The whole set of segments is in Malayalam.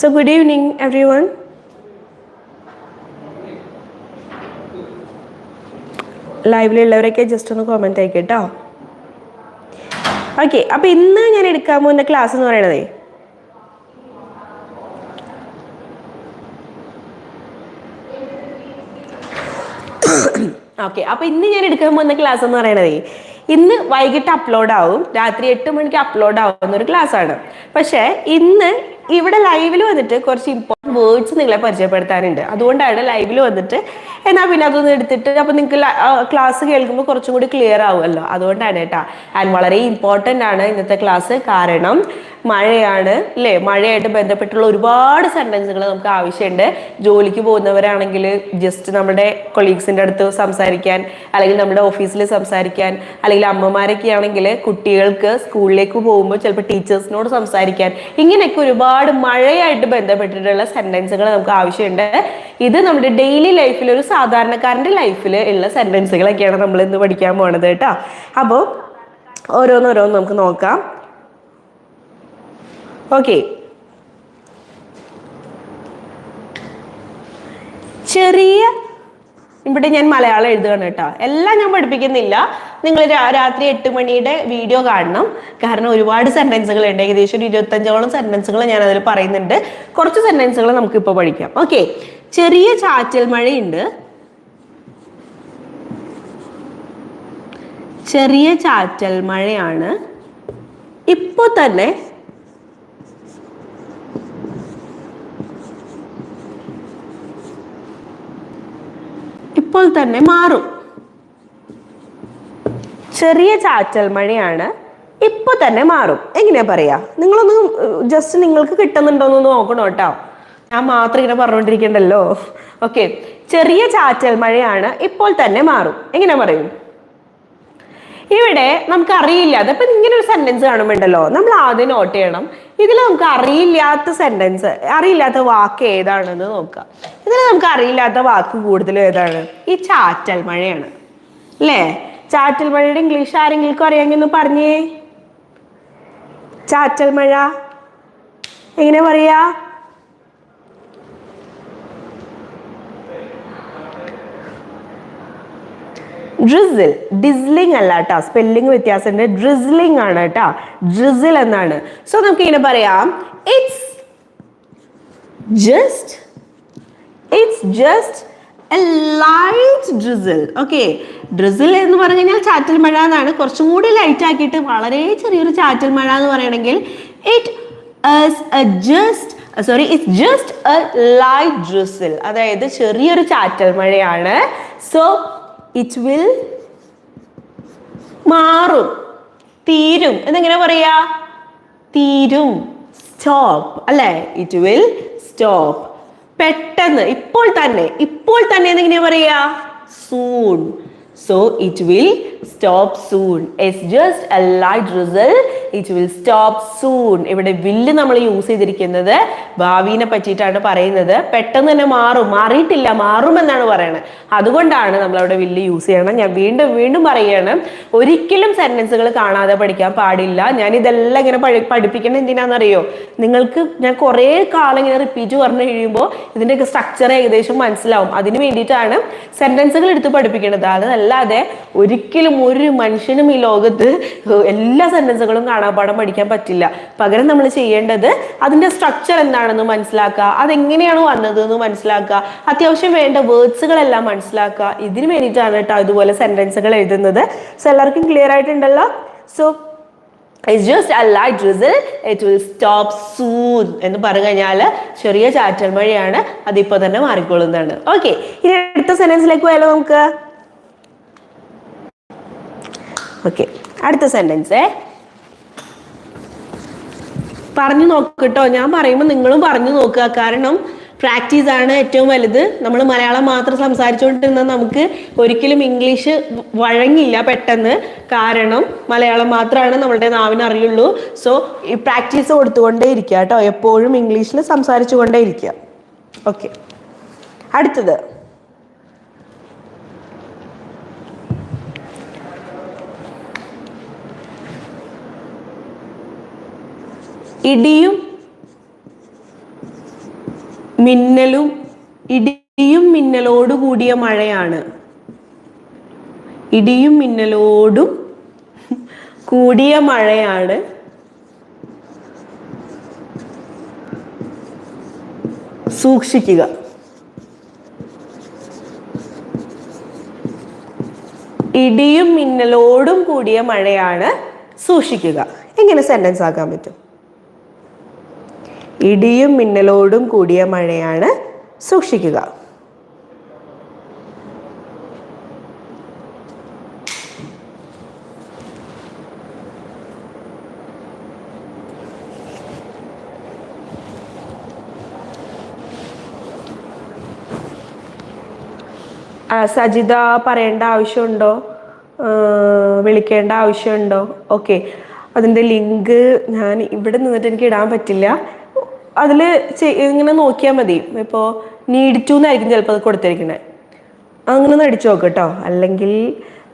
So, good evening, everyone. ലൈവിലുള്ളവരൊക്കെ ജസ്റ്റ് ഒന്ന് കോമെന്റ് കേട്ടോ ഓക്കെ അപ്പൊ ഇന്ന് ഞാൻ എടുക്കാൻ പോകുന്ന ക്ലാസ് എന്ന് പറയണതേ? ഓക്കെ അപ്പൊ ഇന്ന് ഞാൻ എടുക്കാൻ പോകുന്ന ക്ലാസ് എന്ന് പറയണതേ ഇന്ന് വൈകിട്ട് അപ്ലോഡ് ആവും. രാത്രി എട്ട് മണിക്ക് അപ്ലോഡ് ആവുന്ന ഒരു ക്ലാസ് ആണ്. പക്ഷേ ഇന്ന് ഇവിടെ ലൈവിൽ വന്നിട്ട് കുറച്ച് ഇമ്പോർട്ടന്റ് വേർഡ്സ് നിങ്ങളെ പരിചയപ്പെടുത്താനുണ്ട്. അതുകൊണ്ടാണ് ലൈവിൽ വന്നിട്ട് എന്നാൽ പിന്നെ അതൊന്ന് എടുത്തിട്ട് അപ്പൊ നിങ്ങൾക്ക് ക്ലാസ് കേൾക്കുമ്പോൾ കുറച്ചും കൂടി ക്ലിയർ ആവുമല്ലോ. അതുകൊണ്ടാണ് കേട്ടോ. ആൻഡ് വളരെ ഇമ്പോർട്ടന്റ് ആണ് ഇന്നത്തെ ക്ലാസ് കാരണം. മഴയാണ് അല്ലേ മഴയായിട്ട് ബന്ധപ്പെട്ടുള്ള ഒരുപാട് സെന്റൻസുകൾ നമുക്ക് ആവശ്യമുണ്ട്. ജോലിക്ക് പോകുന്നവരാണെങ്കിൽ ജസ്റ്റ് നമ്മുടെ കൊളീഗ്സിന്റെ അടുത്ത് സംസാരിക്കാൻ അല്ലെങ്കിൽ നമ്മുടെ ഓഫീസിൽ സംസാരിക്കാൻ അല്ലെങ്കിൽ അമ്മമാരൊക്കെ ആണെങ്കിൽ കുട്ടികൾക്ക് സ്കൂളിലേക്ക് പോകുമ്പോൾ ചിലപ്പോൾ ടീച്ചേഴ്സിനോട് സംസാരിക്കാൻ. ഇങ്ങനെയൊക്കെ ഒരുപാട് മഴയായിട്ട് ബന്ധപ്പെട്ടിട്ടുള്ള സെന്റൻസുകൾ നമുക്ക് ആവശ്യമുണ്ട്. ഇത് നമ്മുടെ ഡെയിലി ലൈഫിൽ ഒരു സാധാരണക്കാരന്റെ ലൈഫിൽ ഉള്ള സെന്റൻസുകളൊക്കെയാണ് നമ്മൾ ഇന്ന് പഠിക്കാൻ പോണത് കേട്ടോ. അപ്പോൾ ഓരോന്നോരോന്ന് നമുക്ക് നോക്കാം. ഓക്കെ. ചെറിയ ഇവിടെ ഞാൻ മലയാളം എഴുതുകയാണ് കേട്ടോ. എല്ലാം ഞാൻ പഠിപ്പിക്കുന്നില്ല. നിങ്ങൾ രാത്രി എട്ട് മണിയുടെ വീഡിയോ കാണണം. കാരണം ഒരുപാട് സെന്റൻസുകൾ ഉണ്ട് ഏകദേശം ഒരു ഇരുപത്തഞ്ചോളം സെന്റൻസുകൾ ഞാൻ അതിൽ പറയുന്നുണ്ട്. കുറച്ച് സെന്റൻസുകൾ നമുക്ക് ഇപ്പോൾ പഠിക്കാം. ഓക്കെ. ചെറിയ ചാറ്റൽ മഴയുണ്ട്. ചെറിയ ചാറ്റൽ മഴയാണ്. ഇപ്പോൾ തന്നെ ഇപ്പോൾ തന്നെ മാറും. ചെറിയ ചാറ്റൽ മഴയാണ് ഇപ്പോൾ തന്നെ മാറും. എങ്ങനെയാ പറയാ? നിങ്ങളൊന്ന് ജസ്റ്റ് നിങ്ങൾക്ക് കിട്ടുന്നുണ്ടോന്ന് നോക്കണം കേട്ടോ. ഞാൻ മാത്രം ഇങ്ങനെ പറഞ്ഞുകൊണ്ടിരിക്കണ്ടല്ലോ. ഓക്കെ ചെറിയ ചാറ്റൽ മഴയാണ് ഇപ്പോൾ തന്നെ മാറും. എങ്ങനെ പറയും? ഇവിടെ നമുക്ക് അറിയില്ല അതിപ്പോ ഇങ്ങനെ ഒരു സെന്റൻസ് കാണുമ്പോണ്ടല്ലോ? നമ്മൾ ആദ്യം നോട്ട് ചെയ്യണം. ഇതിൽ നമുക്ക് അറിയില്ലാത്ത സെന്റൻസ് അറിയില്ലാത്ത വാക്ക് ഏതാണെന്ന് നോക്കാം. ഇതിൽ നമുക്ക് അറിയില്ലാത്ത വാക്ക് കൂടുതൽ ഏതാണ്? ഈ ചാറ്റൽ മഴയാണ്. അല്ലേ? ചാറ്റൽ മഴയുടെ ഇംഗ്ലീഷ് ആരെങ്കിലും അറിയാമെങ്കിൽ ഒന്ന് പറഞ്ഞേ. ചാറ്റൽ മഴ. എങ്ങനെ പറയാ? ഡ്രിസിൽ ഡിസ്ലിംഗ് അല്ല കേട്ടോ സ്പെല്ലിംഗ് വ്യത്യാസമുണ്ട് ഡ്രിസ്ലിംഗ് ആണ് കേട്ടോ ഡ്രിസിൽ എന്നാണ്. സോ നമുക്ക് ഇങ്ങനെ പറയാം it's just it's just drizzle എന്ന് പറഞ്ഞു കഴിഞ്ഞാൽ ചാറ്റൽ മഴ എന്നാണ്. കുറച്ചും കൂടി ലൈറ്റ് ആക്കിയിട്ട് വളരെ ചെറിയൊരു ചാറ്റൽ മഴ എന്ന് പറയണമെങ്കിൽ it just sorry it's just a light drizzle അതായത് ചെറിയൊരു ചാറ്റൽ മഴയാണ്. സോ ഇറ്റ് വിൽ മാറും. തീരും. എന്നെങ്ങനെ പറയാ? തീരും. സ്റ്റോപ്പ് അല്ലേ? ഇറ്റ് വിൽ സ്റ്റോപ്പ് പെട്ടെന്ന്. ഇപ്പോൾ തന്നെ. ഇപ്പോൾ തന്നെ എന്നെങ്ങനെയാ പറയാ? Soon so it will stop soon it's just a light result it will stop soon ഇവിടെ വില്ല് നമ്മൾ യൂസ് ചെയ്തിരിക്കുന്നത് ഭാവിനെ പറ്റിയിട്ടാണ് പറയുന്നത്. പെട്ടെന്ന് തന്നെ മാറും. മാറിയിട്ടില്ല മാറുമെന്നാണ് പറയുന്നത് അതുകൊണ്ടാണ് നമ്മൾ അവിടെ വില്ല് യൂസ് ചെയ്യണം ഞാൻ വീണ്ടും വീണ്ടും പറയുകയാണ്. ഒരിക്കലും സെന്റൻസുകൾ കാണാതെ പഠിക്കാൻ പാടില്ല. ഞാൻ ഇതെല്ലാം ഇങ്ങനെ പഠി പഠിപ്പിക്കുന്നത് എന്തിനാണെന്നറിയോ? നിങ്ങൾക്ക് ഞാൻ കുറേ കാലം ഇങ്ങനെ റിപ്പീറ്റ് പറഞ്ഞു കഴിയുമ്പോൾ ഇതിന്റെയൊക്കെ സ്ട്രക്ചർ ഏകദേശം മനസ്സിലാവും. അതിന് വേണ്ടിയിട്ടാണ് സെന്റൻസുകൾ എടുത്ത് പഠിപ്പിക്കേണ്ടത് അതല്ലാതെ ഒരിക്കലും ഒരു മനുഷ്യനും ഈ ലോകത്ത് എല്ലാ സെന്റൻസുകളും കാണാപാഠം പഠിക്കാൻ പറ്റില്ല. പകരം നമ്മൾ ചെയ്യേണ്ടത് അതിന്റെ സ്ട്രക്ചർ എന്താണെന്ന് മനസ്സിലാക്കുക അതെങ്ങനെയാണ് വന്നത് എന്ന് മനസ്സിലാക്കുക അത്യാവശ്യം വേണ്ട വേർഡ്സുകളെല്ലാം മനസ്സിലാക്കുക. ഇതിന് വേണ്ടിയിട്ടാണ് കേട്ടോ ഇതുപോലെ സെന്റൻസുകൾ എഴുതുന്നത്. സോ എല്ലാവർക്കും clear ആയിട്ടുണ്ടല്ലോ? So it's just a light drizzle it will stop soon എന്ന് പറഞ്ഞു കഴിഞ്ഞാൽ ചെറിയ ചാറ്റൽ മഴയാണ്. അതിപ്പോൾ തന്നെ മാറിക്കൊള്ളുന്നതാണ്. ഓക്കെ ഇനി അടുത്ത സെന്റൻസിലേക്ക് പോയാലോ നമുക്ക്? ഓക്കെ അടുത്ത സെന്റൻസ് പറഞ്ഞു നോക്കട്ടോ ഞാൻ പറയുമ്പോൾ നിങ്ങളും പറഞ്ഞു നോക്കുക. കാരണം പ്രാക്ടീസ് ആണ് ഏറ്റവും വലുത്. നമ്മൾ മലയാളം മാത്രം സംസാരിച്ചുകൊണ്ടിരുന്നാൽ നമുക്ക് ഒരിക്കലും ഇംഗ്ലീഷ് വഴങ്ങില്ല പെട്ടെന്ന്. കാരണം മലയാളം മാത്രമാണ് നമ്മളുടെ നാവിന് അറിയുള്ളൂ. സോ ഈ പ്രാക്ടീസ് കൊടുത്തുകൊണ്ടേ ഇരിക്കുക കേട്ടോ. എപ്പോഴും ഇംഗ്ലീഷിൽ സംസാരിച്ചു കൊണ്ടേ ഇരിക്കുക. ഓക്കെ അടുത്തത്. ഇടിയും മിന്നലും ഇടിയും മിന്നലോട് കൂടിയ മഴയാണ്. ഇടിയും മിന്നലോടും കൂടിയ മഴയാണ്. സൂക്ഷിക്കുക. ഇടിയും മിന്നലോടും കൂടിയ മഴയാണ്. സൂക്ഷിക്കുക. എങ്ങനെ സെന്റൻസ് ആക്കാൻ പറ്റും. ഇടിയും മിന്നലോടും കൂടിയ മഴയാണ്. സൂക്ഷിക്കുക. സജിത പറയേണ്ട ആവശ്യമുണ്ടോ? വിളിക്കേണ്ട ആവശ്യമുണ്ടോ? ഓക്കെ. അതിന്റെ ലിങ്ക് ഞാൻ ഇവിടെ നിന്നിട്ട് എനിക്ക് ഇടാൻ പറ്റില്ല. അതിൽ ഇങ്ങനെ നോക്കിയാൽ മതി. ഇപ്പോൾ നീഡ് എന്നായിരിക്കും ചിലപ്പോൾ അത് കൊടുത്തിരിക്കുന്നത് അങ്ങനെ ഒന്ന് അടിച്ചു നോക്ക് കേട്ടോ അല്ലെങ്കിൽ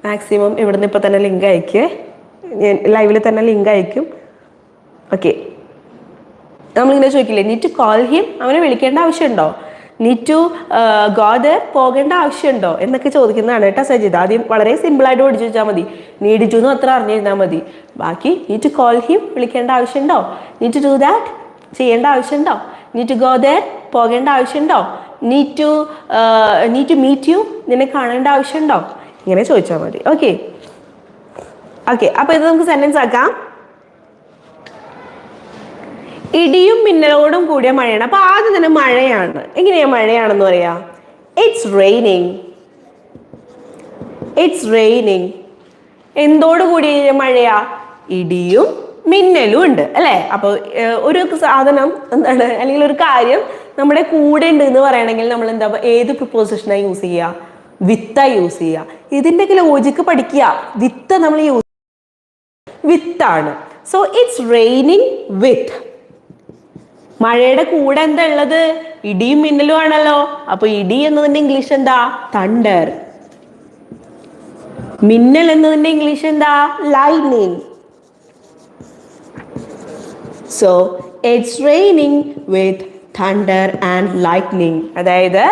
മാക്സിമം ഇവിടുന്ന് ഇപ്പോൾ തന്നെ ലിങ്ക് അയക്കേ. ഞാൻ ലൈവിൽ തന്നെ ലിങ്ക് അയക്കും. ഓക്കെ നമ്മളിങ്ങനെ ചോദിക്കില്ലേ നീ ടു കോൾ ഹിം അവനെ വിളിക്കേണ്ട ആവശ്യമുണ്ടോ? നീ ടു ഗോദർ പോകേണ്ട ആവശ്യമുണ്ടോ? എന്നൊക്കെ ചോദിക്കുന്നതാണ് കേട്ടോ സജിത. ആദ്യം വളരെ സിമ്പിളായിട്ട് പഠിച്ചു വെച്ചാൽ മതി. നീഡ് എന്ന് അത്ര അറിഞ്ഞിരുന്നാൽ മതി. ബാക്കി നീ ടു കോൾ ഹിം വിളിക്കേണ്ട ആവശ്യമുണ്ടോ? നീ ടു ഡു ദാറ്റ് ചെയ്യേണ്ട ആവശ്യമുണ്ടോ? നീ ടു ഗോ ദർ പോകേണ്ട ആവശ്യമുണ്ടോ? നീ ടു നീ ടു മീറ്റ് യു നിന്നെ കാണേണ്ട ആവശ്യമുണ്ടോ? ഇങ്ങനെ ചോദിച്ചാൽ മതി. ഓക്കെ ഓക്കെ അപ്പോൾ ഇത് നമുക്ക് സെന്റൻസ് ആക്കാം. ഇടിയും മിന്നലോടും കൂടിയ മഴയാണ്. അപ്പൊ ആദ്യം തന്നെ മഴയാണ്. എങ്ങനെയാ മഴയാണെന്ന് പറയാ? ഇറ്റ്സ് റെയിനിങ് ഇറ്റ്സ് റെയിനിങ് എന്തോട് കൂടിയ മഴയാ? ഇടിയും മിന്നലും ഉണ്ട് അല്ലേ? അപ്പോൾ ഒരു സാധനം എന്താണ് അല്ലെങ്കിൽ ഒരു കാര്യം നമ്മുടെ കൂടെ ഉണ്ട് എന്ന് പറയണമെങ്കിൽ നമ്മൾ എന്താ ഏത് പ്രിപ്പോസിഷനാണ് യൂസ് ചെയ്യുക? വിത്ത യൂസ് ചെയ്യുക. ഇതിന്റെയൊക്കെ ലോജിക്ക് പഠിക്കുക. വിത്ത നമ്മൾ യൂസ് വിത്താണ്. സോ ഇറ്റ്സ് റെയിനിങ് വിത്ത് മഴയുടെ കൂടെ എന്താ ഉള്ളത്? ഇടിയും മിന്നലും ആണല്ലോ. അപ്പൊ ഇടി എന്നതിന്റെ ഇംഗ്ലീഷ് എന്താ? തണ്ടർ മിന്നൽ എന്നതിന്റെ ഇംഗ്ലീഷ് എന്താ? Lightning so it's raining with thunder and lightning അതായത്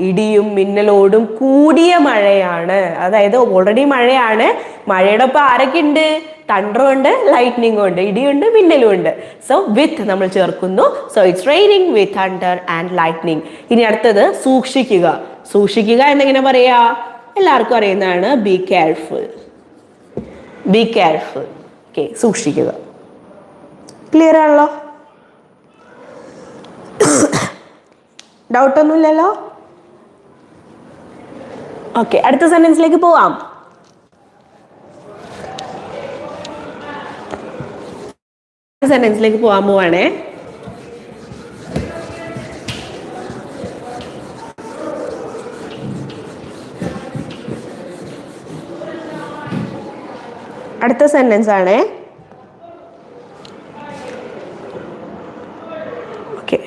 ഇടിയും മിന്നലോടും കൂടിയ മഴയാണ്. അതായത് ഓൾറെഡി മഴയാണ്. മഴയുടെ ഒപ്പം ആരൊക്കെ ഉണ്ട് തണ്ടറും ഉണ്ട് ലൈറ്റ്നിങ്ങും ഉണ്ട് ഇടിയുണ്ട് മിന്നലും ഉണ്ട്. സോ വിത്ത് നമ്മൾ ചേർക്കുന്നു. So it's raining with thunder and lightning ഇനി അടുത്തത് സൂക്ഷിക്കുക. സൂക്ഷിക്കുക എന്നെങ്ങനെ പറയാ? എല്ലാവർക്കും അറിയുന്നതാണ്. Be careful be careful okay സൂക്ഷിക്കുക. ക്ലിയർ ആണല്ലോ? ഡൗട്ട് ഡൗട്ടൊന്നുമില്ലല്ലോ ഓക്കെ അടുത്ത സെന്റൻസിലേക്ക് പോവാം. സെന്റൻസിലേക്ക് പോവാൻ പോവാണേ. അടുത്ത സെന്റൻസ് ആണേ ഓക്കെ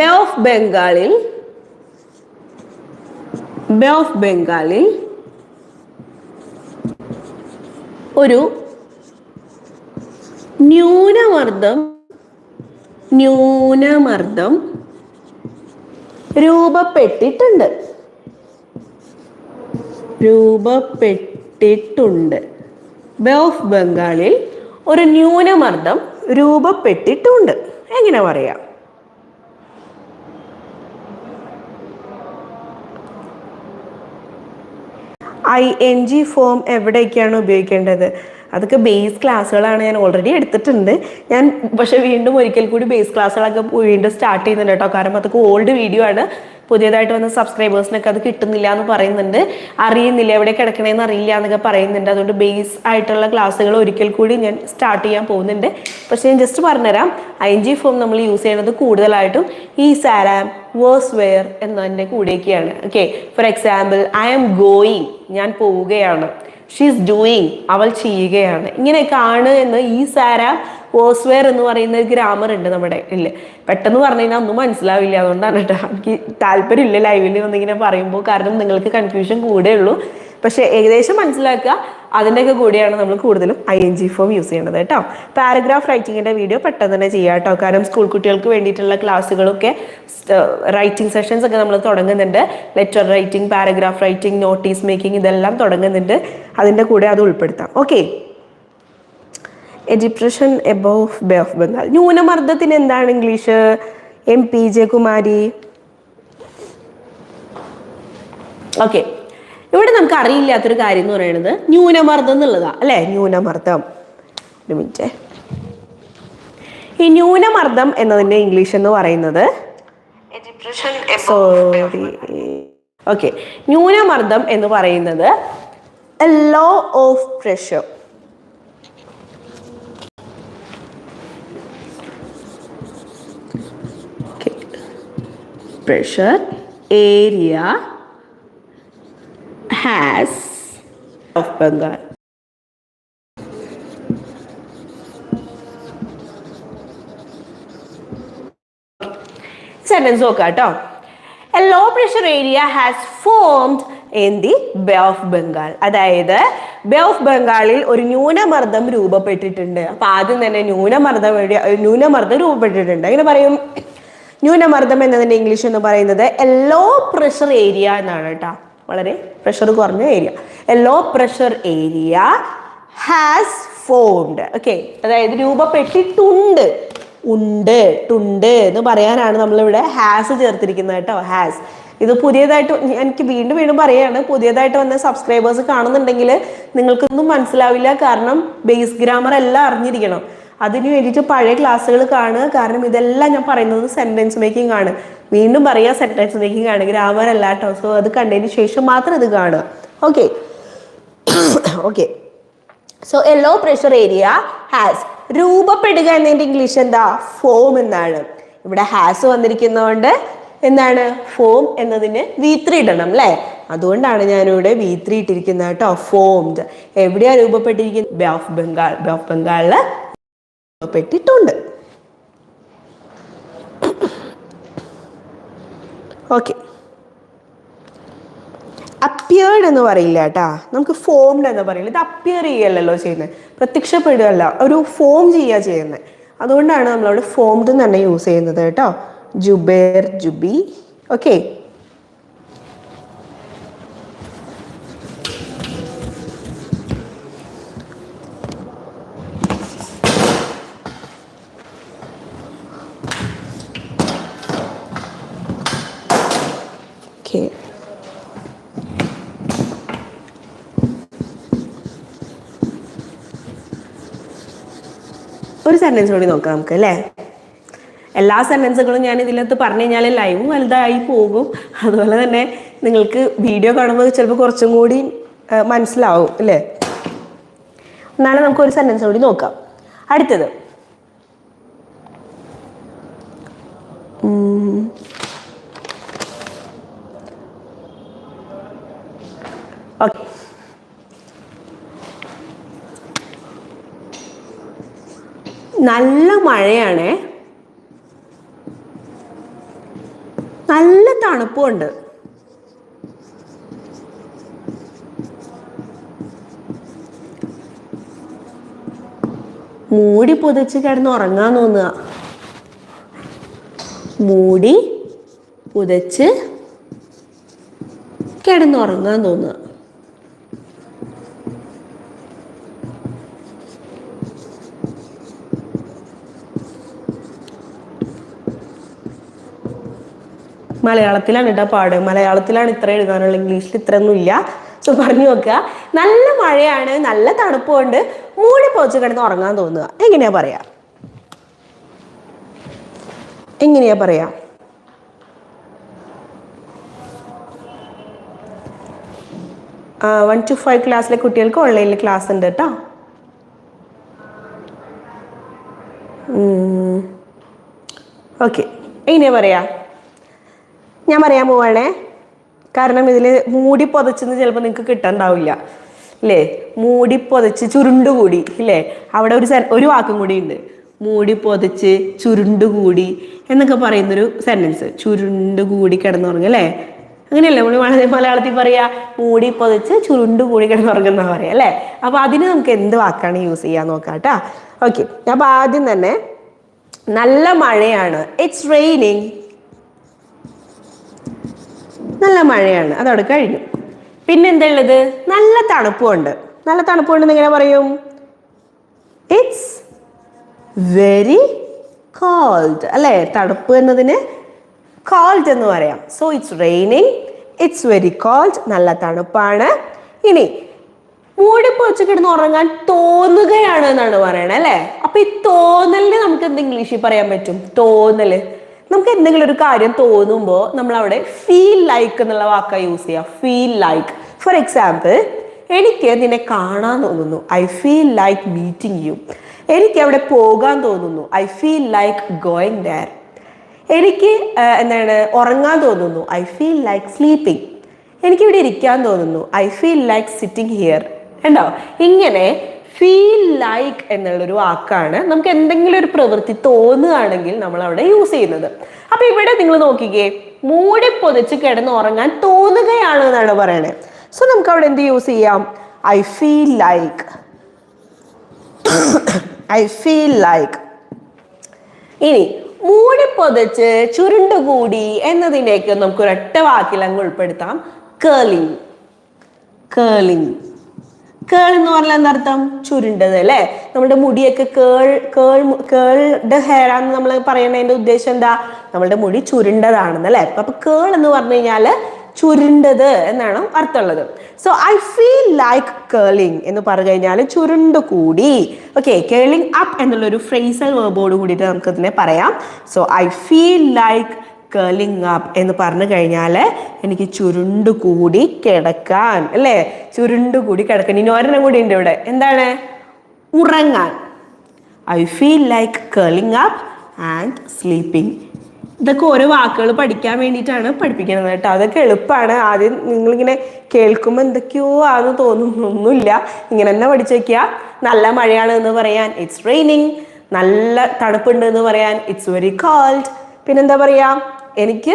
ബേ ഓഫ് ബംഗാളിൽ ബേ ഓഫ് ബംഗാളിൽ ഒരു ന്യൂനമർദ്ദം ന്യൂനമർദ്ദം രൂപപ്പെട്ടിട്ടുണ്ട്. രൂപപ്പെട്ടിട്ടുണ്ട്. ബേ ഓഫ് ബംഗാളിൽ ഒരു ന്യൂനമർദ്ദം രൂപപ്പെട്ടിട്ടുണ്ട്. എങ്ങനെ പറയാം? ഐ എൻ ജി ഫോം എവിടെയൊക്കെയാണ് ഉപയോഗിക്കേണ്ടത്? അതൊക്കെ ബേസ് ക്ലാസ്സുകളാണ് ഞാൻ ഓൾറെഡി എടുത്തിട്ടുണ്ട്. ഞാൻ പക്ഷെ വീണ്ടും ഒരിക്കൽ കൂടി ബേസ് ക്ലാസ്സുകളൊക്കെ വീണ്ടും സ്റ്റാർട്ട് ചെയ്യുന്നുണ്ട് കേട്ടോ. കാരണം അതൊക്കെ ഓൾഡ് വീഡിയോ ആണ്. പുതിയതായിട്ട് വന്ന സബ്സ്ക്രൈബേഴ്സിനൊക്കെ അത് കിട്ടുന്നില്ല എന്ന് പറയുന്നുണ്ട്. അറിയുന്നില്ല എവിടെ കിടക്കണേന്ന് അറിയില്ല എന്നൊക്കെ പറയുന്നുണ്ട്. അതുകൊണ്ട് ബേസ് ആയിട്ടുള്ള ക്ലാസ്സുകൾ ഒരിക്കൽ കൂടി ഞാൻ സ്റ്റാർട്ട് ചെയ്യാൻ പോകുന്നുണ്ട്. പക്ഷെ ഞാൻ ജസ്റ്റ് പറഞ്ഞുതരാം. ഐ ജി ഫോം നമ്മൾ യൂസ് ചെയ്യുന്നത് കൂടുതലായിട്ടും ഈ സാരാം വേഴ്സ് വെയർ എന്നതിന്റെ കൂടെയൊക്കെയാണ്. Okay for example I am going ഞാൻ പോവുകയാണ്. ഷീസ് ഡൂയിങ് അവൾ ചെയ്യുകയാണ്. ഇങ്ങനെയൊക്കെ ആണ് എന്ന് ഈ സാര ഓസ്വെയർ എന്ന് പറയുന്ന ഒരു ഗ്രാമർ ഉണ്ട് നമ്മുടെ ഇല്ലേ പെട്ടെന്ന് പറഞ്ഞു കഴിഞ്ഞാൽ ഒന്നും മനസ്സിലാവില്ല. അതുകൊണ്ടാണ് കേട്ടോ. എനിക്ക് താല്പര്യമില്ല ലൈവിൽ വന്നിങ്ങനെ പറയുമ്പോൾ കാരണം നിങ്ങൾക്ക് കൺഫ്യൂഷൻ കൂടെ ഉള്ളൂ പക്ഷേ ഏകദേശം മനസ്സിലാക്കുക അതിന്റെയൊക്കെ കൂടിയാണ് നമ്മൾ കൂടുതലും I N G form use ചെയ്യേണ്ടത് കേട്ടോ. പാരഗ്രാഫ് റൈറ്റിങ്ങിന്റെ വീഡിയോ പെട്ടെന്ന് തന്നെ ചെയ്യാം കേട്ടോ. കാരണം സ്കൂൾ കുട്ടികൾക്ക് വേണ്ടിയിട്ടുള്ള ക്ലാസ്സുകളൊക്കെ റൈറ്റിംഗ് സെഷൻസ് ഒക്കെ നമ്മൾ തുടങ്ങുന്നുണ്ട്. Letter writing paragraph writing notice making ഇതെല്ലാം തുടങ്ങുന്നുണ്ട്. അതിന്റെ കൂടെ അത് ഉൾപ്പെടുത്താം. Okay depression above bay of Bengal ന്യൂനമർദ്ദത്തിന് എന്താണ് English M P J Kumari okay ഇവിടെ നമുക്ക് അറിയില്ലാത്തൊരു കാര്യം എന്ന് പറയുന്നത് ന്യൂനമർദ്ദം എന്നുള്ളതാ അല്ലേ? ന്യൂനമർദ്ദം. ഒരു മിനിറ്റ്. ഈ ന്യൂനമർദ്ദം എന്നതിന്റെ ഇംഗ്ലീഷ് എന്ന് പറയുന്നത് സോറി ഓക്കെ ന്യൂനമർദ്ദം എന്ന് പറയുന്നത് low of pressure pressure area has of Bengal. Sentence നോക്കാം കേട്ടോ. A low pressure area has formed in the bay of Bengal അതായത് ബേ ഓഫ് ബംഗാളിൽ ഒരു ന്യൂനമർദ്ദം രൂപപ്പെട്ടിട്ടുണ്ട്. അപ്പൊ ആദ്യം തന്നെ ന്യൂനമർദ്ദം ന്യൂനമർദ്ദം രൂപപ്പെട്ടിട്ടുണ്ട്. അങ്ങനെ പറയും. ന്യൂനമർദ്ദം എന്നതിന്റെ ഇംഗ്ലീഷ് എന്ന് പറയുന്നത് എ ലോ പ്രഷർ ഏരിയ എന്നാണ് കേട്ടോ. വളരെ പ്രഷർ കുറഞ്ഞ area a low pressure area has formed okay അതായത് രൂപപ്പെട്ടിട്ടുണ്ട്. ഉണ്ട്. ടുണ്ട് എന്ന് പറയാനാണ് നമ്മളിവിടെ ഹാസ് ചേർത്തിരിക്കുന്നത് കേട്ടോ. ഹാസ് ഇത് പുതിയതായിട്ട് എനിക്ക് വീണ്ടും വീണ്ടും പറയാണ്. പുതിയതായിട്ട് വന്ന സബ്സ്ക്രൈബേഴ്സ് കാണുന്നുണ്ടെങ്കിൽ നിങ്ങൾക്കൊന്നും മനസ്സിലാവില്ല. കാരണം ബേസ് ഗ്രാമർ എല്ലാം അറിഞ്ഞിരിക്കണം. അതിന് വേണ്ടിയിട്ട് പഴയ ക്ലാസ്സുകൾ കാണുക. കാരണം ഇതെല്ലാം ഞാൻ പറയുന്നത് സെന്റൻസ് മേക്കിംഗ് ആണ്. വീണ്ടും പറയുക സെന്റൻസ് മേക്കിംഗ് ആണ്. ഗ്രാമർ അല്ല കേട്ടോ സോ അത് കണ്ടതിന് ശേഷം മാത്രം ഇത് കാണുക. Okay okay so a low pressure area has രൂപപ്പെടുക എന്നതിന്റെ ഇംഗ്ലീഷ് എന്താ? ഫോം എന്നാണ്. ഇവിടെ ഹാസ് വന്നിരിക്കുന്നതുകൊണ്ട് എന്താണ്? ഫോം എന്നതിന് വി ത്രീ ഇടണം അല്ലേ അതുകൊണ്ടാണ് ഞാനിവിടെ വി ത്രീ ഇട്ടിരിക്കുന്നത് കേട്ടോ ഫോംഡ് എവിടെയാണ് രൂപപ്പെട്ടിരിക്കുന്നത്? Bay of Bengal bay of ബംഗാളിൽ രൂപപ്പെട്ടിട്ടുണ്ട് ഓക്കെ അപ്പിയേർഡ് എന്ന് പറയില്ല കേട്ടാ. നമുക്ക് ഫോംഡ് എന്ന് പറയില്ല. ഇത് അപ്പിയർ ചെയ്യല്ലോ ചെയ്യുന്നത് പ്രത്യക്ഷപ്പെടുകയല്ല. ഒരു ഫോം ചെയ്യുക ചെയ്യുന്നത് അതുകൊണ്ടാണ് നമ്മളവിടെ ഫോംഡ് തന്നെ യൂസ് ചെയ്യുന്നത് കേട്ടോ. ജുബേർ ജുബി ഓക്കെ സെന്റൻസ് കൂടി നോക്കാം നമുക്ക് അല്ലേ? എല്ലാ സെന്റൻസുകളും ഞാൻ ഇതിനകത്ത് പറഞ്ഞു കഴിഞ്ഞാൽ ലൈവ് വലുതായി പോകും. അതുപോലെ തന്നെ നിങ്ങൾക്ക് വീഡിയോ കാണുമ്പോൾ ചിലപ്പോൾ കുറച്ചും കൂടി മനസ്സിലാവും അല്ലേ? എന്നാലും നമുക്ക് ഒരു സെന്റൻസ് കൂടി നോക്കാം. അടുത്തത് ഉം. ഓക്കെ നല്ല മഴയാണ്. നല്ല തണുപ്പുണ്ട്. മൂടി പുതച്ച് കിടന്ന് ഉറങ്ങാൻ തോന്നുക. മൂടി പുതച്ച് കിടന്നുറങ്ങാൻ തോന്നുക. മലയാളത്തിലാണ് കേട്ടോ പാട്. മലയാളത്തിലാണ് ഇത്ര എഴുതാനുള്ള ഇംഗ്ലീഷിൽ ഇത്രയൊന്നും ഇല്ല സോ പറഞ്ഞു നോക്കുക. നല്ല മഴയാണ് നല്ല തണുപ്പുണ്ട്. മൂടി പോച്ച് കിടന്ന് ഉറങ്ങാൻ തോന്നുക. എങ്ങനെയാ പറയാ? എങ്ങനെയാ പറയാ? വൺ ടു ഫൈവ് ക്ലാസ്സിലെ കുട്ടികൾക്ക് ഓൺലൈനിൽ ക്ലാസ് ഉണ്ട് കേട്ടോ ഓക്കെ എങ്ങനെയാ പറയാ? ഞാൻ പറയാൻ പോവാണേ. കാരണം ഇതിൽ മൂടി പൊതച്ചെന്ന് ചിലപ്പോൾ നിങ്ങൾക്ക് കിട്ടണ്ടാവില്ല. അല്ലേ മൂടി പൊതച്ച് ചുരുണ്ടുകൂടി ഇല്ലേ അവിടെ ഒരു ഒരു വാക്കും കൂടി ഉണ്ട് മൂടി പൊതച്ച് ചുരുണ്ടുകൂടി എന്നൊക്കെ പറയുന്നൊരു സെന്റൻസ് ചുരുണ്ടുകൂടി കിടന്നുറങ്ങും അല്ലേ അങ്ങനെയല്ലേ നമ്മൾ വളരെ മലയാളത്തിൽ പറയാ മൂടി പൊതിച്ച് ചുരുണ്ട് കൂടി കിടന്നുറങ്ങുന്ന പറയാം അല്ലേ അപ്പൊ അതിന് നമുക്ക് എന്ത് വാക്കാണ് യൂസ് ചെയ്യാൻ നോക്കാം കേട്ടാ ഓക്കെ അപ്പൊ ആദ്യം തന്നെ നല്ല മഴയാണ്. ഇറ്റ്സ് റെയിനിങ് നല്ല മഴയാണ്. അതവിടെ കഴിഞ്ഞു. പിന്നെ എന്താ ഉള്ളത് നല്ല തണുപ്പുണ്ട് നല്ല തണുപ്പുണ്ടെന്ന് എങ്ങനെ പറയും? ഇറ്റ്സ് വെരി കോൾഡ് അല്ലേ? തണുപ്പ് എന്നതിന് കോൾഡ് എന്ന് പറയാം. So it's raining it's very cold നല്ല തണുപ്പാണ്. ഇനി മൂടിപ്പൊച്ച് കിടന്ന് ഉറങ്ങാൻ തോന്നുകയാണ് എന്നാണ് പറയണത് അല്ലേ? അപ്പൊ ഈ തോന്നലിന് നമുക്ക് എന്ത് ഇംഗ്ലീഷിൽ പറയാൻ പറ്റും? തോന്നൽ. നമുക്ക് എന്തെങ്കിലും ഒരു കാര്യം തോന്നുമ്പോൾ നമ്മൾ അവിടെ ഫീൽ ലൈക്ക് എന്നുള്ള വാക്ക യൂസ് ചെയ്യാം. ഫീൽ ലൈക്ക് ഫോർ എക്സാമ്പിൾ എനിക്ക് നിന്നെ കാണാൻ തോന്നുന്നു. I feel like meeting you എനിക്ക് അവിടെ പോകാൻ തോന്നുന്നു. I feel like going there എനിക്ക് എന്താണ് ഉറങ്ങാൻ തോന്നുന്നു. ഐ ഫീൽ ലൈക്ക് സ്ലീപ്പിംഗ് എനിക്കിവിടെ ഇരിക്കാൻ തോന്നുന്നു. I feel like sitting here ഉണ്ടോ ഇങ്ങനെ ഫീൽ ലൈക്ക് എന്നുള്ളൊരു വാക്കാണ്. നമുക്ക് എന്തെങ്കിലും ഒരു പ്രവൃത്തി തോന്നുകയാണെങ്കിൽ നമ്മൾ അവിടെ യൂസ് ചെയ്യുന്നത്. അപ്പൊ ഇവിടെ നിങ്ങൾ നോക്കിക്കേ മൂടി പൊതിച്ച് കിടന്ന് ഉറങ്ങാൻ തോന്നുകയാണ് എന്നാണ് പറയണേ. സോ നമുക്ക് അവിടെ എന്ത് യൂസ് ചെയ്യാം? I feel like I feel like ഇനി മൂടി പൊതിച്ച് ചുരുണ്ടുകൂടി എന്നതിന്റെയൊക്കെ നമുക്ക് ഒരൊറ്റ വാക്കിൽ അങ്ങ് ഉൾപ്പെടുത്താം. കേളിങ് കേളിങ് കേൾ എന്ന് പറഞ്ഞാൽ എന്താർത്ഥം ചുരുണ്ടത് അല്ലേ? നമ്മുടെ മുടിയൊക്കെ കേൾ കേൾ കേൾഡ് ഹെയർ ആണെന്ന് നമ്മൾ പറയണതിന്റെ ഉദ്ദേശം എന്താ? നമ്മളുടെ മുടി ചുരുണ്ടതാണെന്ന് അല്ലേ? അപ്പൊ കേൾ എന്ന് പറഞ്ഞു കഴിഞ്ഞാൽ ചുരുണ്ടത് എന്നാണ് അർത്ഥമുള്ളത്. So I feel like curling എന്ന് പറഞ്ഞു കഴിഞ്ഞാൽ ചുരുണ്ട് കൂടി. ഓക്കെ കേളിങ് അപ്പ് എന്നുള്ളൊരു ഫ്രേസൽ വേർബോട് കൂടിയിട്ട് നമുക്ക് ഇതിനെ പറയാം. So I feel like curling up എന്ന് പറഞ്ഞു കഴിഞ്ഞാൽ എനിക്ക് ചുരുണ്ടു കൂടി കിടക്കാൻ അല്ലേ? ചുരുണ്ടു കൂടി കിടക്കാൻ. ഇനി ഒരെണ്ണം കൂടി ഉണ്ട് ഇവിടെ. എന്താണ്? ഉറങ്ങാൻ. I feel like curling up and sleeping ഇതൊക്കെ ഓരോ വാക്കുകൾ പഠിക്കാൻ വേണ്ടിയിട്ടാണ് പഠിപ്പിക്കുന്നത് കേട്ടോ. അതൊക്കെ എളുപ്പമാണ് ആദ്യം നിങ്ങളിങ്ങനെ കേൾക്കുമ്പോൾ എന്തൊക്കെയോ ആണെന്ന് തോന്നുന്നൊന്നുമില്ല ഇങ്ങനെ തന്നെ പഠിച്ചു വയ്ക്കുക നല്ല മഴയാണ് എന്ന് പറയാൻ ഇറ്റ്സ് റെയിനിങ് നല്ല തണുപ്പുണ്ട് എന്ന് പറയാൻ ഇറ്റ്സ് വെരി കോൾഡ് പിന്നെന്താ പറയാ? എനിക്ക്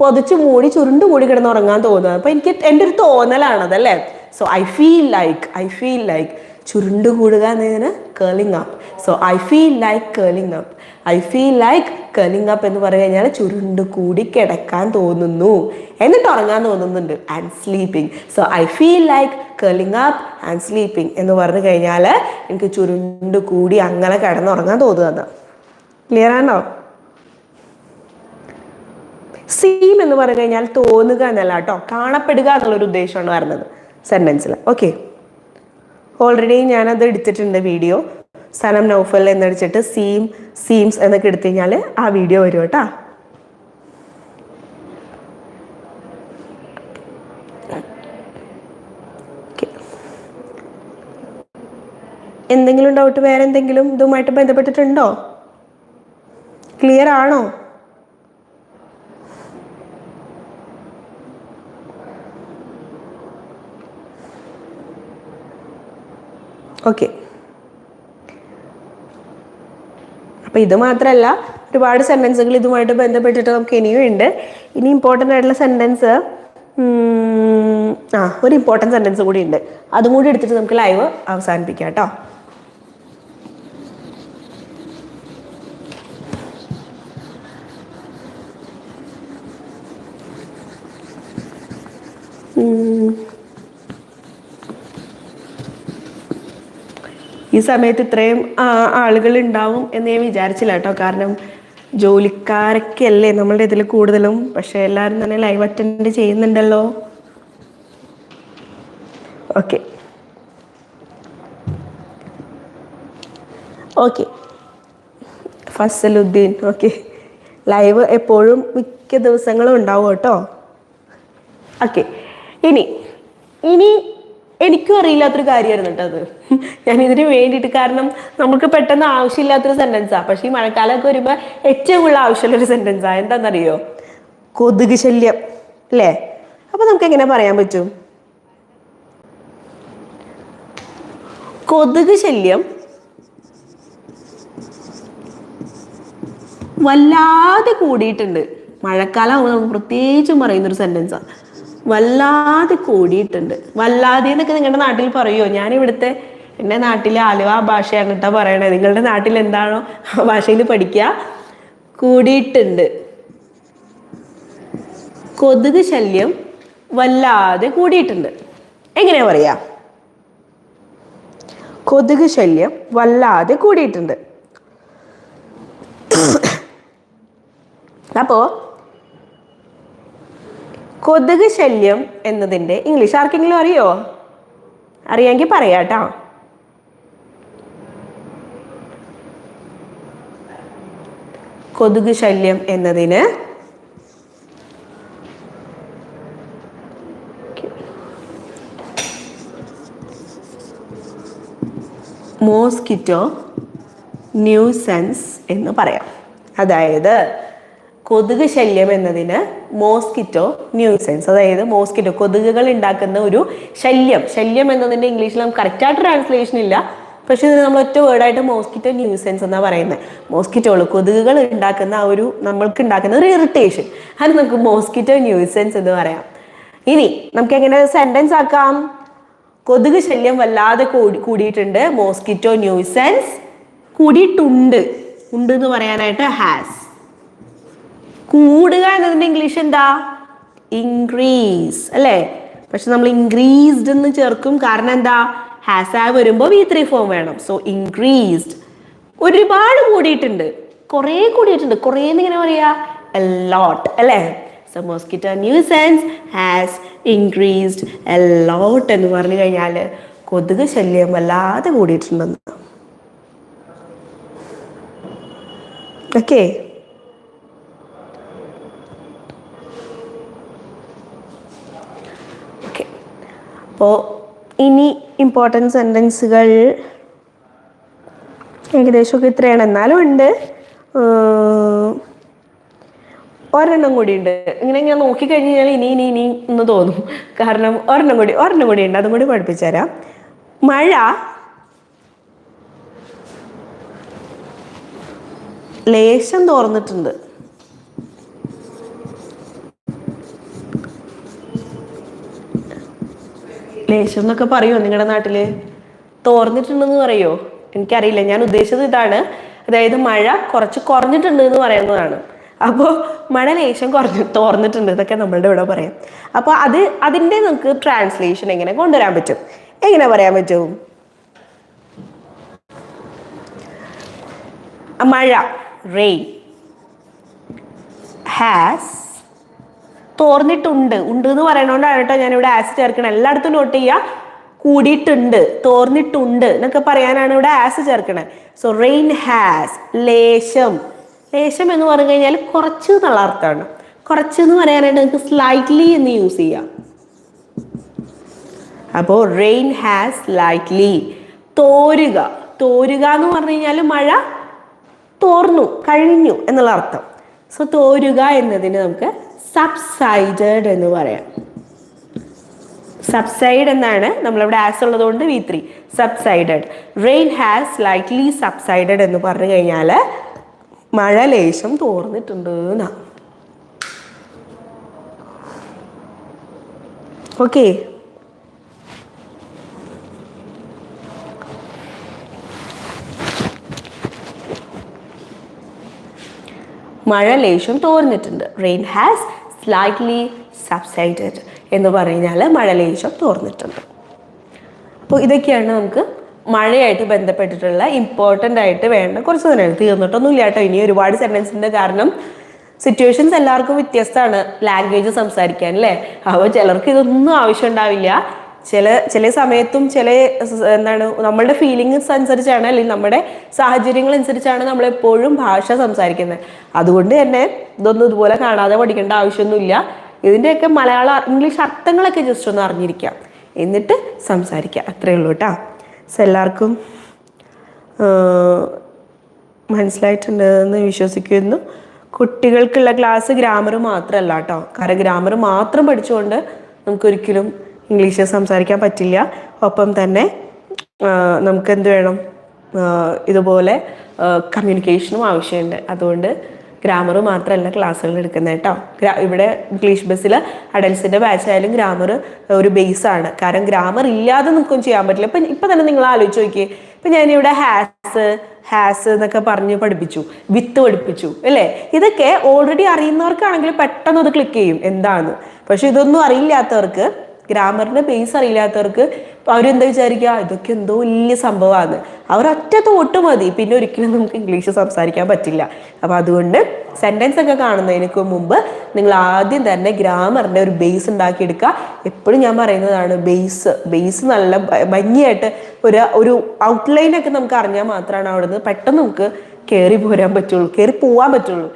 പൊതിച്ച് മൂടി ചുരുണ്ട് മൂടി കിടന്ന് ഉറങ്ങാൻ തോന്നുന്നത് അപ്പൊ എനിക്ക് എന്റെ ഒരു തോന്നലാണതല്ലേ so I feel like I feel like ചുരുണ്ട് കൂടുക എന്നതിന് curling up so I feel like curling up I feel like curling up എന്ന് പറഞ്ഞു കഴിഞ്ഞാൽ ചുരുണ്ട് കൂടി കിടക്കാൻ തോന്നുന്നു. എന്നിട്ട് ഉറങ്ങാൻ തോന്നുന്നുണ്ട്. And sleeping so I feel like curling up and sleeping എന്ന് പറഞ്ഞു കഴിഞ്ഞാൽ എനിക്ക് ചുരുണ്ട് കൂടി അങ്ങനെ കിടന്നുറങ്ങാൻ തോന്നുന്നത് ക്ലിയർ ആണോ? സീം എന്ന് പറഞ്ഞു കഴിഞ്ഞാൽ തോന്നുക എന്നല്ല കേട്ടോ. കാണപ്പെടുക എന്നുള്ളൊരു ഉദ്ദേശമാണ് വരുന്നത്. സെന്റൻസിൽ ഓക്കെ ഓൾറെഡി ഞാനത് എടുത്തിട്ടുണ്ട് വീഡിയോ സനം നൗഫൽ എന്നടിച്ചിട്ട് സീം സീംസ് എന്നൊക്കെ എടുത്തു കഴിഞ്ഞാൽ ആ വീഡിയോ വരും കേട്ടാ. എന്തെങ്കിലും ഡൗട്ട് വേറെ എന്തെങ്കിലും ഇതുമായിട്ട് ബന്ധപ്പെട്ടിട്ടുണ്ടോ? ക്ലിയർ ആണോ? ഓക്കെ അപ്പൊ ഇത് മാത്രമല്ല ഒരുപാട് സെന്റൻസുകൾ ഇതുമായിട്ട് ബന്ധപ്പെട്ടിട്ട് നമുക്ക് ഇനിയും ഉണ്ട്. ഇനി ഇമ്പോർട്ടന്റ് ആയിട്ടുള്ള സെന്റൻസ് ആ ഒരു ഇമ്പോർട്ടന്റ് സെന്റൻസ് കൂടി ഉണ്ട്. അതും കൂടി എടുത്തിട്ട് നമുക്ക് ലൈവ് അവസാനിപ്പിക്കാം കേട്ടോ ഈ സമയത്ത് ഇത്രയും ആളുകൾ ഉണ്ടാവും എന്ന് ഞാൻ വിചാരിച്ചില്ല കേട്ടോ. കാരണം ജോലിക്കാരൊക്കെ അല്ലേ നമ്മളുടെ ഇതിൽ കൂടുതലും. പക്ഷെ എല്ലാവരും തന്നെ ലൈവ് അറ്റൻഡ് ചെയ്യുന്നുണ്ടല്ലോ. Okay okay Fasaluddin. Okay live എപ്പോഴും മിക്ക ദിവസങ്ങളും ഉണ്ടാവും കേട്ടോ. ഓക്കെ ഇനി ഇനി എനിക്കും അറിയില്ലാത്തൊരു കാര്യമായിരുന്നു കേട്ടോ അത്. ഞാൻ ഇതിന് വേണ്ടിയിട്ട് കാരണം നമുക്ക് പെട്ടെന്ന് ആവശ്യമില്ലാത്തൊരു സെന്റൻസാണ് പക്ഷേ ഈ മഴക്കാലമൊക്കെ വരുമ്പോൾ ഏറ്റവും കൂടുതൽ ആവശ്യമുള്ളൊരു സെന്റൻസാണ് എന്താണെന്നറിയോ കൊതുക് ശല്യം അല്ലേ? അപ്പോൾ നമുക്ക് എങ്ങനെ പറയാൻ പറ്റും? കൊതുക് ശല്യം വല്ലാതെ കൂടിയിട്ടുണ്ട്. മഴക്കാലം നമുക്ക് പ്രത്യേകിച്ചും പറയുന്നൊരു സെന്റൻസാണ് വല്ലാതെ കൂടിയിട്ടുണ്ട്. വല്ലാതെ എന്നൊക്കെ നിങ്ങളുടെ നാട്ടിൽ പറയുമോ ഞാൻ ഇവിടുത്തെ എന്റെ നാട്ടിലെ ആലുവ ഭാഷയാണ് കേട്ടോ പറയണത്. നിങ്ങളുടെ നാട്ടിൽ എന്താണോ ആ ഭാഷയിൽ പഠിക്കുക? കൂടിയിട്ടുണ്ട്. കൊതുക് ശല്യം വല്ലാതെ കൂടിയിട്ടുണ്ട്. എങ്ങനെയാ പറയാ? കൊതുക് ശല്യം വല്ലാതെ കൂടിയിട്ടുണ്ട്. അപ്പോ കൊതുക് ശല്യം എന്നതിന്റെ ഇംഗ്ലീഷ് ആർക്കെങ്കിലും അറിയോ? അറിയാമെങ്കിൽ പറയാട്ടോ. കൊതുക് ശല്യം എന്നതിന് മോസ്കിറ്റോ ന്യൂസെൻസ് എന്ന് പറയാം. അതായത് കൊതുക് ശല്യം എന്നതിന് മോസ്കിറ്റോ ന്യൂസെൻസ് അതായത് മോസ്കിറ്റോ കൊതുകുകൾ ഉണ്ടാക്കുന്ന ഒരു ശല്യം. ശല്യം എന്നതിന്റെ ഇംഗ്ലീഷിൽ നമുക്ക് കറക്റ്റായിട്ട് ട്രാൻസ്ലേഷൻ ഇല്ല. പക്ഷെ ഇതിന് നമ്മൾ ഒറ്റ വേർഡായിട്ട് മോസ്കിറ്റോ ന്യൂസെൻസ് എന്നാണ് പറയുന്നത് മോസ്കിറ്റോകൾ കൊതുകുകൾ ഉണ്ടാക്കുന്ന ആ ഒരു നമ്മൾക്ക് ഉണ്ടാക്കുന്ന ഒരു ഇറിറ്റേഷൻ അത് നമുക്ക് മോസ്കിറ്റോ ന്യൂസെൻസ് എന്ന് പറയാം. ഇനി നമുക്ക് എങ്ങനെ സെന്റൻസ് ആക്കാം? കൊതുക് ശല്യം വല്ലാതെ കൂടി കൂടിയിട്ടുണ്ട്. മോസ്കിറ്റോ ന്യൂസെൻസ് കൂടിയിട്ടുണ്ട്. ഉണ്ട് എന്ന് പറയാനായിട്ട് ഹാസ് കൂടുക എന്നതിന്റെ ഇംഗ്ലീഷ് എന്താ? ഇൻക്രീസ് അല്ലേ? പക്ഷെ നമ്മൾ ഇൻക്രീസ്ഡ് എന്ന് ചേർക്കും. കാരണം എന്താ? ഹാസ് ആ വരുമ്പോൾ വി ത്രീ ഫോം വേണം. സോ ഇൻക്രീസ്ഡ് ഒരുപാട് കൂടിയിട്ടുണ്ട്. കുറേ കൂടിയിട്ടുണ്ട്. കുറേ എന്നിങ്ങനെ പറയാ? ലോട്ട് അല്ലേ? So mosquito nuisance has increased lot എന്ന് പറഞ്ഞു കഴിഞ്ഞാൽ കൊതുക് ശല്യം വല്ലാതെ കൂടിയിട്ടുണ്ടെന്ന്. ഓക്കേ അപ്പോൾ ഇനി ഇമ്പോർട്ടന്റ് സെന്റൻസുകൾ ഏകദേശമൊക്കെ ഇത്രയാണ്. എന്നാലും ഉണ്ട്. ഒരെണ്ണം കൂടി ഉണ്ട്. ഇങ്ങനെ ഞാൻ നോക്കിക്കഴിഞ്ഞ് കഴിഞ്ഞാൽ ഇനി ഇനി ഇനി എന്ന് തോന്നും. കാരണം ഒരെണ്ണം കൂടി ഒരെണ്ണം കൂടി ഉണ്ട്. അതും കൂടി പഠിപ്പിച്ചു തരാം. മഴ ലേശം തോർന്നിട്ടുണ്ട്. ലേശം എന്നൊക്കെ പറയുമോ നിങ്ങളുടെ നാട്ടിൽ? തോർന്നിട്ടുണ്ടെന്ന് പറയോ? എനിക്കറിയില്ല. ഞാൻ ഉദ്ദേശിച്ചത് ഇതാണ്. അതായത് മഴ കുറച്ച് കുറഞ്ഞിട്ടുണ്ട് എന്ന് പറയുന്നതാണ്. അപ്പോൾ മഴ ലേശം കുറഞ്ഞു തോർന്നിട്ടുണ്ട് എന്നൊക്കെ നമ്മളുടെ ഇവിടെ പറയാം. അപ്പോൾ അത് അതിന്റെ നമുക്ക് ട്രാൻസ്ലേഷൻ എങ്ങനെ കൊണ്ടുവരാൻ പറ്റും? എങ്ങനെ പറയാൻ പറ്റും? മഴ റെയിൻ ഹാസ് തോർന്നിട്ടുണ്ട്. ഉണ്ട് എന്ന് പറയണോണ്ടാണ് കേട്ടോ ഞാനിവിടെ ആസിഡ് ചേർക്കണം എല്ലായിടത്തും നോട്ട് ചെയ്യുക കൂടിയിട്ടുണ്ട് തോർന്നിട്ടുണ്ട് എന്നൊക്കെ പറയാനാണ് ഇവിടെ ആസ് ചേർക്കണത്. സോ റെയിൻ ഹാസ് ലേശം. ലേശം എന്ന് പറഞ്ഞു കഴിഞ്ഞാൽ കുറച്ച് എന്നുള്ള അർത്ഥമാണ്. കുറച്ച് എന്ന് പറയാനായിട്ട് നിങ്ങൾക്ക് സ്ലൈറ്റ്ലി എന്ന് യൂസ് ചെയ്യാം. അപ്പോൾ റെയിൻ ഹാസ് ലൈറ്റ്ലി തോരുക. തോരുക എന്ന് പറഞ്ഞു കഴിഞ്ഞാൽ മഴ തോർന്നു കഴിഞ്ഞു എന്നുള്ള അർത്ഥം. സോ തോരുക എന്നതിന് നമുക്ക് സബ്സൈഡഡ് എന്ന് പറയാം. സബ്സൈഡ് എന്നാണ് നമ്മളിവിടെ ആസ് ഉള്ളതുകൊണ്ട് V three subsided. Rain has lightly subsided എന്ന് പറഞ്ഞു കഴിഞ്ഞാൽ മഴ ലേശം തോർന്നിട്ടുണ്ട് എന്നാ. ഓക്കേ മഴ ലേശം തോർന്നിട്ടുണ്ട്. റെയിൻ ഹാസ് സ്ലൈറ്റ്ലി സബ്സൈഡഡ് എന്ന് പറഞ്ഞാൽ മഴ ലേശം തോർന്നിട്ടുണ്ട്. അപ്പോൾ ഇതൊക്കെയാണ് നമുക്ക് മഴയായിട്ട് ബന്ധപ്പെട്ടിട്ടുള്ള ഇമ്പോർട്ടന്റ് ആയിട്ട് വേണ്ട കുറച്ച് നേരം തീർന്നിട്ടൊന്നും ഇല്ല കേട്ടോ. ഇനി ഒരുപാട് സെന്റൻസ് ഉണ്ട്. കാരണം സിറ്റുവേഷൻസ് എല്ലാവർക്കും വ്യത്യസ്തമാണ്. ലാംഗ്വേജ് സംസാരിക്കാൻ അല്ലേ? അപ്പോൾ ചിലർക്ക് ഇതൊന്നും ആവശ്യം ഉണ്ടാവില്ല. ചില ചില സമയത്തും ചില എന്താണ് നമ്മളുടെ ഫീലിങ്സ് അനുസരിച്ചാണ് അല്ലെങ്കിൽ നമ്മുടെ സാഹചര്യങ്ങൾ അനുസരിച്ചാണ് നമ്മൾ എപ്പോഴും ഭാഷ സംസാരിക്കുന്നത്. അതുകൊണ്ട് തന്നെ ഇതൊന്നും ഇതുപോലെ കാണാതെ പഠിക്കേണ്ട ആവശ്യമൊന്നുമില്ല. ഇതിന്റെയൊക്കെ മലയാള ഇംഗ്ലീഷ് അർത്ഥങ്ങളൊക്കെ ജസ്റ്റ് ഒന്ന് അറിഞ്ഞിരിക്കാം. എന്നിട്ട് സംസാരിക്കുക അത്രയേ ഉള്ളൂ കേട്ടോ. എല്ലാവർക്കും മനസ്സിലായിട്ടുണ്ടെന്ന് വിശ്വസിക്കുന്നു. കുട്ടികൾക്കുള്ള ക്ലാസ് ഗ്രാമർ മാത്രമല്ല കേട്ടോ. കാരണം ഗ്രാമർ മാത്രം പഠിച്ചുകൊണ്ട് നമുക്കൊരിക്കലും ഇംഗ്ലീഷ് സംസാരിക്കാൻ പറ്റില്ല. ഒപ്പം തന്നെ നമുക്ക് എന്ത് വേണം? ഇതുപോലെ കമ്മ്യൂണിക്കേഷനും ആവശ്യമുണ്ട്. അതുകൊണ്ട് ഗ്രാമർ മാത്രമല്ല ക്ലാസ്സുകൾ എടുക്കുന്നത് കേട്ടോ. ഇവിടെ ഇംഗ്ലീഷ് ബസ്സിൽ അഡൽസിന്റെ ബാച്ച് ആയാലും ഗ്രാമർ ഒരു ബേസ് ആണ്. കാരണം ഗ്രാമർ ഇല്ലാതെ നമുക്കൊന്നും ചെയ്യാൻ പറ്റില്ല. ഇപ്പം ഇപ്പം തന്നെ നിങ്ങൾ ആലോചിച്ച് നോക്കിയേ. ഇപ്പം ഞാനിവിടെ ഹാസ് ഹാസ് എന്നൊക്കെ പറഞ്ഞ് പഠിപ്പിച്ചു. വിത്ത് പഠിപ്പിച്ചു. അല്ലേ? ഇതൊക്കെ ഓൾറെഡി അറിയുന്നവർക്കാണെങ്കിൽ പെട്ടെന്ന് അത് ക്ലിക്ക് ചെയ്യും. എന്താണ്? പക്ഷെ ഇതൊന്നും അറിയില്ലാത്തവർക്ക് ഗ്രാമറിന്റെ ബേസ് അറിയില്ലാത്തവർക്ക് അവരെന്താ വിചാരിക്കുക ഇതൊക്കെ എന്തോ വലിയ സംഭവമാണ് അവർ ഒറ്റ തോട്ട് മതി. പിന്നെ ഒരിക്കലും നമുക്ക് ഇംഗ്ലീഷ് സംസാരിക്കാൻ പറ്റില്ല. അപ്പം അതുകൊണ്ട് സെന്റൻസ് ഒക്കെ കാണുന്നതിനൊക്കെ മുമ്പ് നിങ്ങൾ ആദ്യം തന്നെ ഗ്രാമറിന്റെ ഒരു ബേസ് ഉണ്ടാക്കിയെടുക്കുക. എപ്പോഴും ഞാൻ പറയുന്നതാണ് ബേസ് ബേസ് നല്ല ഭംഗിയായിട്ട് ഒരു ഒരു ഔട്ട്ലൈനൊക്കെ നമുക്ക് അറിഞ്ഞാൽ മാത്രമാണ് അവിടുന്ന് പെട്ടെന്ന് നമുക്ക് കയറി പോരാൻ പറ്റുള്ളൂ. കയറി പോകാൻ പറ്റുള്ളൂ.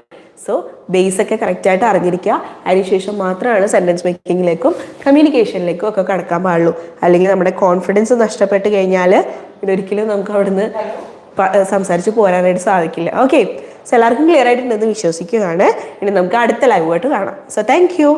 സോ ബേസ് ഒക്കെ കറക്റ്റായിട്ട് അറിഞ്ഞിരിക്കുക. അതിനുശേഷം മാത്രമാണ് സെന്റൻസ് മേക്കിങ്ങിലേക്കും കമ്മ്യൂണിക്കേഷനിലേക്കും ഒക്കെ കടക്കാൻ പാടുള്ളൂ. അല്ലെങ്കിൽ നമ്മുടെ കോൺഫിഡൻസ് നഷ്ടപ്പെട്ട് കഴിഞ്ഞാൽ ഇതൊരിക്കലും നമുക്ക് അവിടുന്ന് സംസാരിച്ച് പോരാനായിട്ട് സാധിക്കില്ല. ഓക്കെ സോ എല്ലാവർക്കും ക്ലിയർ ആയിട്ടുണ്ടെന്ന് വിശ്വസിക്കുകയാണ്. ഇനി നമുക്ക് അടുത്ത ലൈവായിട്ട് കാണാം. So thank you